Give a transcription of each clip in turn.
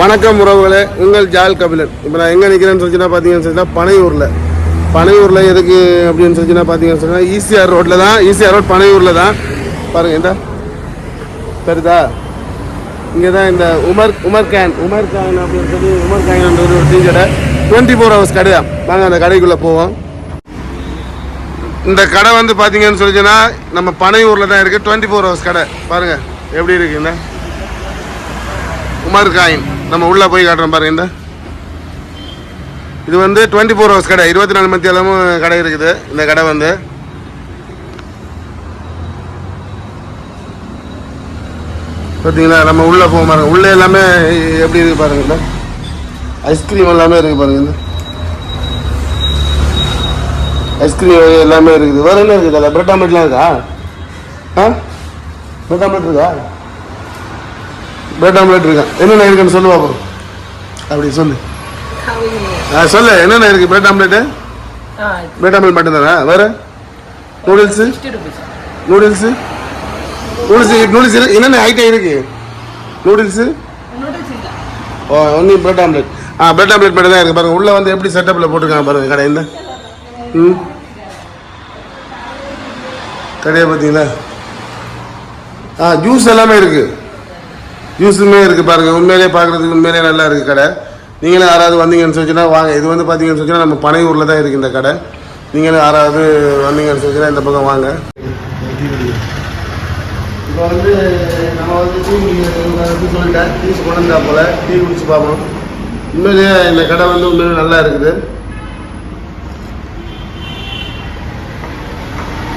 வணக்கம் உறவுகளே உங்கள் ஜால் கபிலன். இப்போ நான் எங்கே நிற்கிறேன்னு சொல்லிச்சுன்னா பார்த்தீங்கன்னு சொல்லிச்சுன்னா பனையூரில். பனையூரில் எதுக்கு அப்படின்னு சொல்லிச்சுன்னா பார்த்தீங்கன்னு சொன்னால் ஈசிஆர் ரோட்டில் தான் ஈசிஆர் ரோட் பனையூரில் தான். பாருங்கள் இந்த. சரிதா இங்கே தான் இந்த உமர் உமர் கேன். உமர் கேன் அப்படின்னு சொல்லி உமர் கேன்ன்றது ஒரு டீ கடை. டுவெண்ட்டி ஃபோர் ஹவர்ஸ் கடை தான் நாங்கள் அந்த கடைக்குள்ளே போவோம். இந்த கடை வந்து பார்த்தீங்கன்னு சொல்லிச்சுன்னா நம்ம பனையூரில் தான் இருக்குது டுவெண்ட்டி ஃபோர் ஹவர்ஸ் கடை. பாருங்கள் எப்படி இருக்குங்க உமர் காயின் நம்ம உள்ளே போய் காட்டுறோம் பாருங்க இந்த. இது வந்து டுவெண்ட்டி ஃபோர் ஹவர்ஸ் கடை. இருபத்தி நாலு மணி கடை இருக்குது. இந்த கடை வந்து. பார்த்தீங்களா நம்ம உள்ளே போக பாருங்க. உள்ளே எல்லாமே எப்படி இருக்குது பாருங்க ஐஸ்கிரீம் எல்லாமே இருக்குது பாருங்க இந்த. ஐஸ்கிரீம் எல்லாமே இருக்குது. வேறு என்ன இருக்குது? அதில்? பிரெட் ஆம்லெட்லாம் இருக்கா? ஆ? பிரெட் ஆம்லெட் இருக்கா? பிரெட் ஆம்லெட் இருக்கா? என்னென்ன இருக்குன்னு சொல்லு பாப்போம். அப்படி சொல்லு. ஆ சொல்லு என்னென்ன இருக்கு? பிரெட் ஆம்லெட்டு பிரெட் ஆம்லெட் மட்டும்தானா வேற? நூடுல்ஸு நூடுல்ஸு நூடுல்ஸ் நூடுல்ஸ் என்னென்ன ஐட்டம் இருக்கு? Noodles oh only bread omelette ah bread omelette மட்டும் தான் இருக்கு. பாருங்க உள்ள வந்து எப்படி செட்டப்பில் போட்டிருக்காங்க பாருங்க கடையில். ம். கடையை பார்த்தீங்களா? ஆ ஜூஸ் எல்லாமே இருக்கு. ஜூஸுமே இருக்குது பாருங்கள் உண்மையிலே பார்க்குறதுக்கு உண்மையிலே நல்லா இருக்குது கடை நீங்களும் யாராவது வந்தீங்கன்னு சொல்லிச்சுன்னா வாங்க இது வந்து பார்த்தீங்கன்னு சொல்லிச்சுன்னா நம்ம பனையூரில் தான் இருக்கு இந்த கடை நீங்களும் யாராவது வந்தீங்கன்னு சொல்லிச்சுன்னா இந்த பக்கம் வாங்க இப்போ வந்து நம்ம வந்து டீ சொல்லிட்டேன் டீ கொண்டு வந்தா டீ குடிச்சு பார்ப்போம் உண்மையிலேயே இந்த கடை வந்து உண்மையிலே நல்லா இருக்குது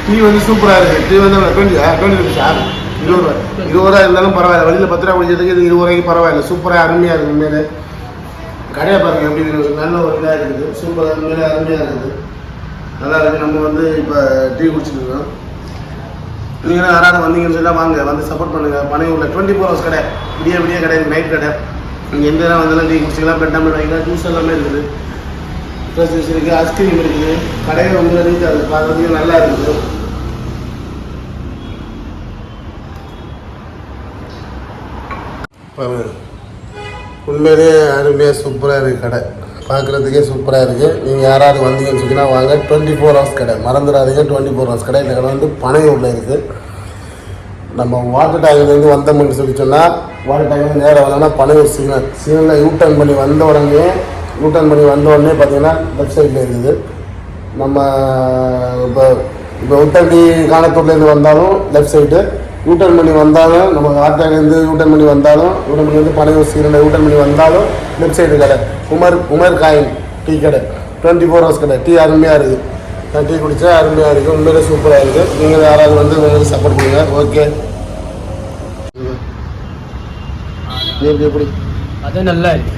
டீ வந்து சூப்பராக இருக்குது டீ வந்து டுவெண்ட்டி டுவெண்ட்டி சார் இருபது ரூபா இருபது ரூபா இருந்தாலும் பரவாயில்ல. வழியில் பத்து ரூபா குடிக்கிறதுக்கு இது இருபது ரூபாய்க்கு பரவாயில்ல. சூப்பராக அருமையாக இருக்குது உண்மையிலே. கடையை பாருங்க எப்படி இருக்குது நல்ல ஒரு இதாக இருக்குது. சூப்பராக உண்மையிலே அருமையாக இருக்குது. நல்லா இருக்குது நம்ம வந்து இப்போ டீ குடிச்சிட்டு இருக்கோம். நீங்களும் யாராவது வந்தீங்கன்னு சொல்லி வாங்க. வந்து சப்போர்ட் பண்ணுங்கள் பனையூரில் டுவெண்ட்டி ஃபோர் ஹவர்ஸ் கடை. விடிய விடிய கடை நைட் கடை. நீங்கள் எந்த இடம் வந்தாலும் டீ குடிச்சிக்கலாம். பெட் ஆம்லெட் வாங்கிக்கலாம். ஜூஸ் எல்லாமே இருக்குது. ஃப்ரெஷ் ஜூஸ் இருக்குது. ஐஸ்கிரீம் இருக்குது. கடையில் வந்து நீட்டாக இருக்குது பார்க்குறதுக்கு நல்லா இருக்குது. பாருங்க. உண்மையிலேயே அருமையாக சூப்பராக இருக்குது கடை. பார்க்குறதுக்கே சூப்பராக இருக்குது நீங்கள் யாராவது வந்தீங்கன்னு சொன்னீங்கன்னா வாங்க. டுவெண்ட்டி ஃபோர் ஹவர்ஸ் கடை. மறந்துடாதீங்க. டுவெண்ட்டி ஃபோர் ஹவர்ஸ் கடை. இந்த கடை வந்து பனையூரில் இருக்குது நம்ம வாட்டர் டேங்க்லேருந்து வந்தோம்னு சொல்லி சொன்னால் வாட்டர் டேங்க்லேருந்து நேராக வந்தோம்னா பனையூர் சிக்னல் சிக்னலில் யூ டர்ன் பண்ணி வந்த உடனே யூ டர்ன் பண்ணி வந்த உடனே பார்த்தீங்கன்னா லெஃப்ட் சைடில் இருக்குது. நம்ம இப்போ இப்போ உத்தண்டி காணத்தூர்லேருந்து வந்தாலும் லெஃப்ட் சைடு யூட்டர்ன் பண்ணி வந்தாலும் நம்ம ஆட்டாலேருந்து யூட்டர்ன் பண்ணி வந்தாலும் யூட்டர்ன் பண்ணி வந்து பனையூர் சீரனை யூட்டர்ன் பண்ணி வந்தாலும் லெஃப்ட் சைடு கடை உமர் உமர் காயின் டீ கடை டுவெண்ட்டி ஃபோர் ஹவர்ஸ் கடை டீ அருமையாக இருக்குது நான் டீ குடித்தா அருமையாக இருக்குது உண்மையிலே சூப்பராக இருக்குது நீங்கள் யாராவது வந்து உங்களுக்கு சப்போர்ட் பண்ணுங்க ஓகே எப்படி எப்படி அது நல்லா இருக்கு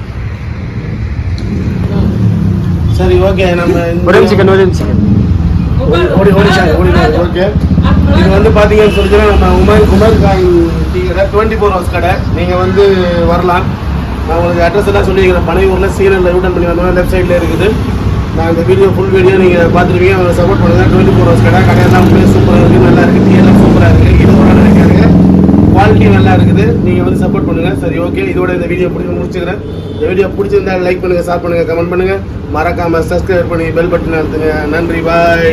சரி ஓகே நம்ம ஒரு சிக்கன் ஒரு சிக்கன் ஓடி ஓடி ஓகே இது வந்து பார்த்தீங்கன்னு சொல்லிச்சுன்னா நம்ம உமர் உமர் காயின் டீ கடை டுவெண்ட்டி ஃபோர் ஹவர்ஸ் கடை. நீங்கள் வந்து வரலாம். நான் உங்களுக்கு அட்ரஸ் எல்லாம் சொல்லியிருக்கிறேன். பனையூரில் சீரனில் யூட்டன் பண்ணி வந்தோம் லெஃப்ட் சைடில் இருக்குது. நான் இந்த வீடியோ ஃபுல் வீடியோ நீங்கள் பார்த்துருவீங்க அவங்க சப்போர்ட் பண்ணுங்கள் டுவெண்ட்டி ஃபோர் ஹவர்ஸ் கடை கடையெல்லாம் உண்மையாக சூப்பராக இருக்குது நல்லா இருக்குது டீ எல்லாம் சூப்பராக இருக்குது இது ஒரு நினைக்காங்க குவாலிட்டி நல்லா இருக்குது. நீங்கள் வந்து சப்போர்ட் பண்ணுங்கள் சரி ஓகே இதோட இந்த வீடியோ பிடிச்சி முடிச்சுக்கிறேன். இந்த வீடியோ பிடிச்சிருந்தா லைக் பண்ணுங்கள் ஷேர் பண்ணுங்கள் கமெண்ட் பண்ணுங்கள் மறக்காமல் சப்ஸ்கிரைப் பண்ணி பெல் பட்டன் அழுத்துங்க. நன்றி பாய்